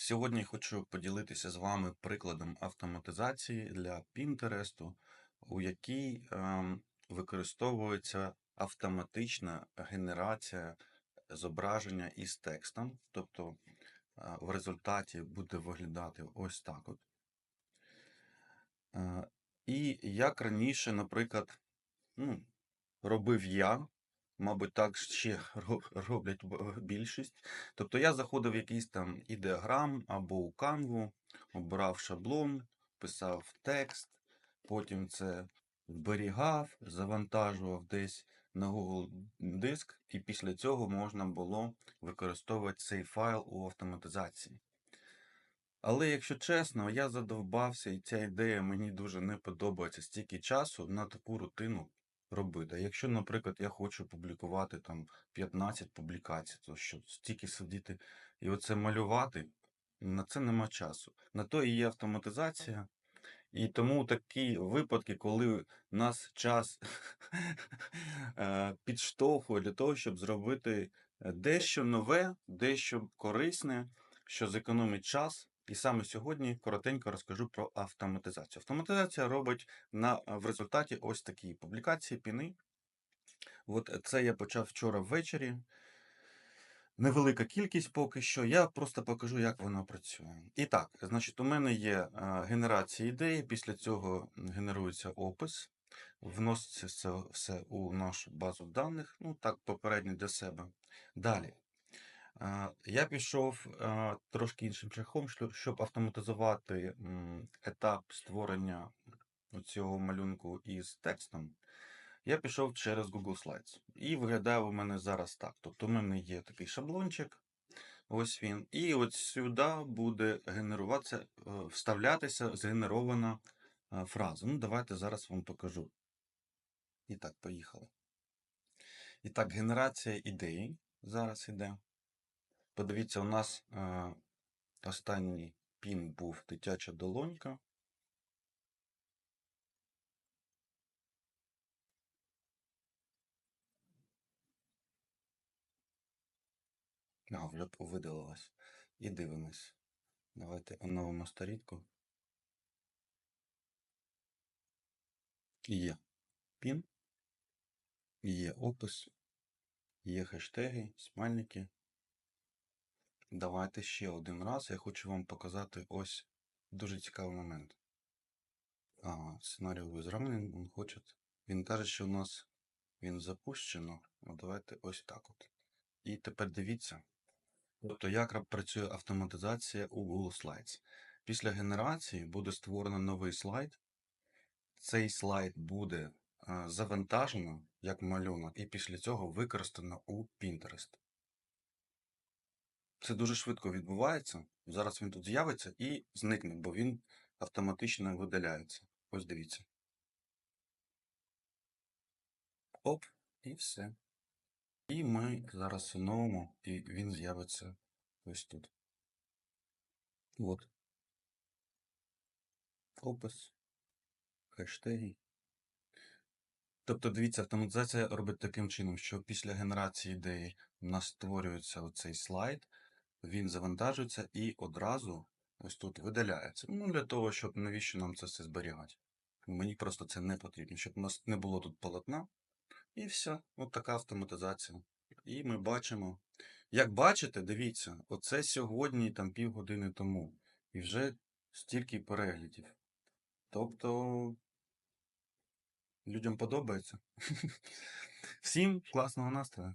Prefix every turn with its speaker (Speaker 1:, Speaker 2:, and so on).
Speaker 1: Сьогодні хочу поділитися з вами прикладом автоматизації для Pinterest, у якій ем, використовується автоматична генерація зображення із текстом. Тобто е, в результаті буде виглядати ось так от. Е, І як раніше, наприклад, ну, робив я, мабуть, так ще роблять більшість. Тобто я заходив в якийсь там ідеограм або у Canva, обирав шаблон, писав текст, потім це зберігав, завантажував десь на Google диск, і після цього можна було використовувати цей файл у автоматизації. Але якщо чесно, я задовбався, і ця ідея мені дуже не подобається стільки часу на таку рутину робити. А Якщо, наприклад, я хочу публікувати там 15 публікацій, то що стільки сидіти і оце малювати, на це нема часу. На то і є автоматизація. І тому такі випадки, коли нас час е, підштовхує для того, щоб зробити е, дещо нове, дещо корисне, що зекономить час. І саме сьогодні коротенько розкажу про автоматизацію. Автоматизація робить на, в результаті ось такі публікації, піни. От це я почав вчора ввечері. Невелика кількість поки що. Я просто покажу, як воно працює. І так, значить, у мене є е, генерація ідеї, після цього генерується опис, вноситься це все у нашу базу даних, ну так, попередньо для себе. Далі. Я пішов трошки іншим шляхом, щоб автоматизувати етап створення цього малюнку із текстом. Я пішов через Google Slides. І виглядає у мене зараз так. Тобто у мене є такий шаблончик, ось він. І от сюди буде генеруватися, е, вставлятися згенерована е, фраза. Ну, давайте зараз вам покажу. І так, поїхали. І так, генерація ідеї зараз іде. Подивіться, у нас е, останній пін був дитяча долонька. А, вже видалилось. І дивимось. Давайте оновимо сторінку. Є пін, є опис, є хештеги, смайлики. Давайте ще один раз. Я хочу вам показати ось дуже цікавий момент. А, сценарій зроблений, він хоче. Він каже, що у нас він запущено. Ну, давайте ось так от. І тепер дивіться. Тобто, як працює автоматизація у Google Slides. Після генерації буде створено новий слайд. Цей слайд буде е, завантажено як малюнок, і після цього використано у Pinterest. Це дуже швидко відбувається. Зараз він тут з'явиться і зникне, бо він автоматично видаляється. Ось дивіться. Оп, і все. І ми зараз оновимо, і він з'явиться ось тут. От. Опис, хештеги. Тобто, дивіться, автоматизація робить таким чином, що після генерації ідеї у нас створюється оцей слайд, він завантажується і одразу ось тут видаляється. Ну, для того, щоб навіщо нам це все зберігати. Мені просто це не потрібно, щоб у нас не було тут полотна. І все, от така автоматизація. І ми бачимо. Як бачите, дивіться, оце сьогодні, там півгодини тому. І вже стільки переглядів. Тобто людям подобається. Всім класного настрою.